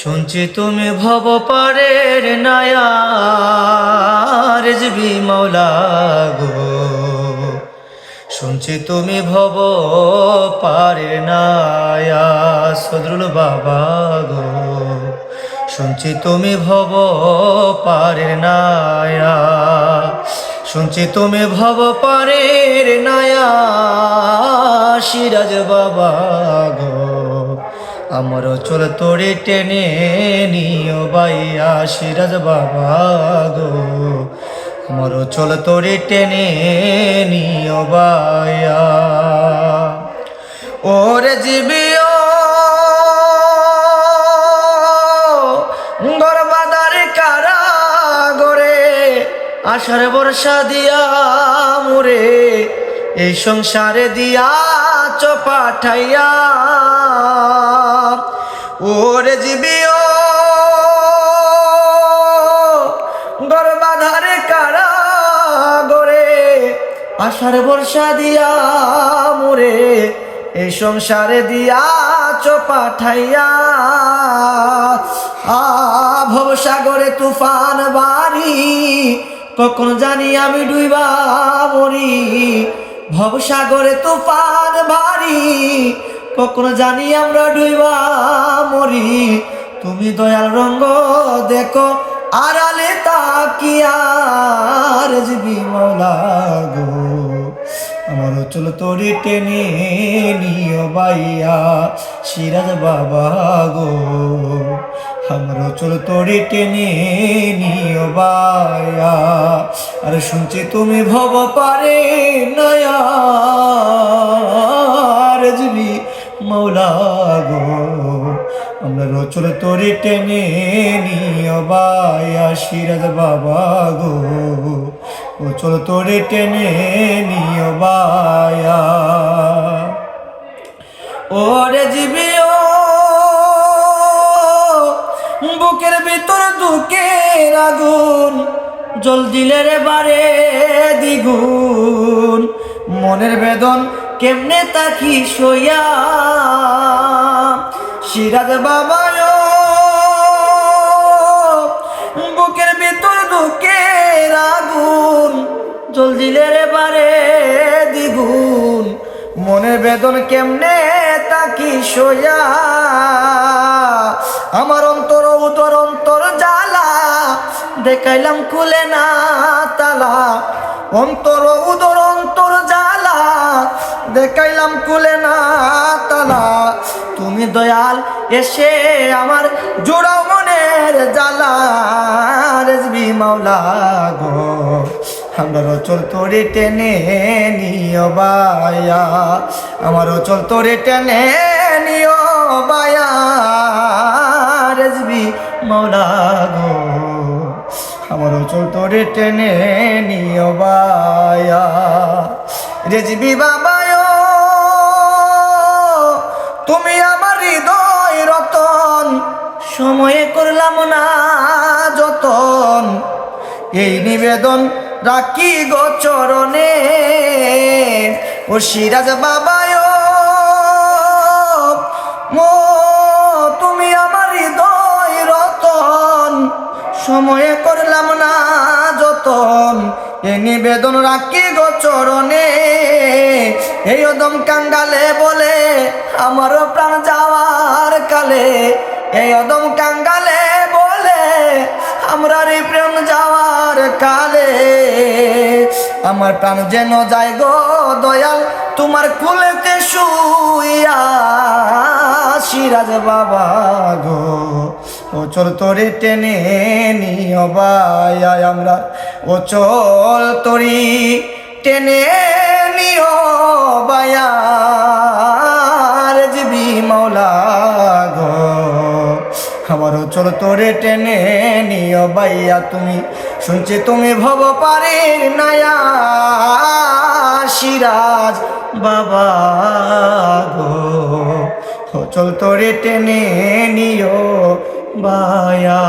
শুনছি তুমি ভব পারের নায়া রেজবি মৌলা গো। শুনছি তুমি ভব পারের নায়া সদরুল বাবা গো। শুনছি তুমি ভব পারের নায়া শুনছি তুমি ভব পারের নায়া সিরাজ বাবা গো। আমার চল তোরে টেনে নিও বাইয়া সিরাজ বাবা গো। আমার চল তোরে টেনে নিও বাইয়া ওরে জীবিও গরবাদার কারা আষাঢ় বর্ষা দিয়া মুরে এই সংসারে দিয়া চপাঠাইয়া ওরে জীবিও, গরবাধারে কারা গরে আষাঢ় বর্ষা দিয়া মুরে, এই সংসারে দিয়া চপাঠাইয়া আ, ভবসাগরে তুফান বাড়ি কখন জানি আমি ডুইবা মরি। ভবসাগরে তুফান ভারী, কখনো জানি আমরা ডুইবা মরি। তুমি দয়াল রঙ্গ, দেখো আড়ালে তাকিয়ার জিবি মৌলা গো। আমার চল তোরে টেনে নিও বাইয়া, সিরাজ বাবা গো। আমার চল তোরে টেনে নিও বাইয়া। আর শুনছি তুমি ভব পারে নয়া রেজবি মৌলা গো। আমরা রচল তোরে টেনে নিও বাইয়া সিরাজ বাবা গো। ও চল তোরে টেনে নিও বায়া ওরে জীবিও বুকের ভিতর দুঃখের আগুন। জল দিলে রে বারে দ্বিগুণ। মনের বেদন কেমনে তাকি সইয়া? সিরাজ বাবায়, বুকের ভিতর দুঃখের আগুন। জল দিলে রে বারে দ্বিগুণ। মনের বেদন কেমনে তাকি সইয়া? আমার দেখাইলাম খুলে না তালা। অন্তর উদর, অন্তর জ্বালা। দেখাইলাম খুলে না তালা। তুমি দয়াল, এসে আমার জোড়াও মনের জ্বালা। রেজবি মাওলা গো, আমার অচল তোরে টেনে নিও বায়া। আমার অচল তোরে টেনে নিও বায়া। রেজবি মাওলা গো। আমার চল তোরে টেনে নিও বায়া। রেজবি বাবায়, তুমি আমার হৃদয় রতন। সময়ে করলাম না যতন। এই নিবেদন রাখি গো চরণে। ও সিরাজ বাবায়, মো, তুমি আমার হৃদয় রতন। সময়ে না যতন এ নিবেদন রাখি গো চরণে। এই অদম কাঙ্গালে বলে, আমার প্রাণ যাওয়ার কালে। এই অদম কাঙ্গালে বলে, আমরা রে প্রেম যাওয়ার কালে। আমার প্রাণ যেন যায় গো দয়াল, তোমার কুলেতে শুইয়া। সিরাজ বাবা গো, ও চল তোরে টেনে নিও বায়া আমরা ও চল তোরি টেনে নিও বায়া রেজবি মাওলা গো। আমার চল তোরে টেনে নিও বাইয়া তুমি, শুনছি তুমি ভব পারে নায়া সিরাজ বাবা গো। ও চল তোরে টেনে নিও বায়া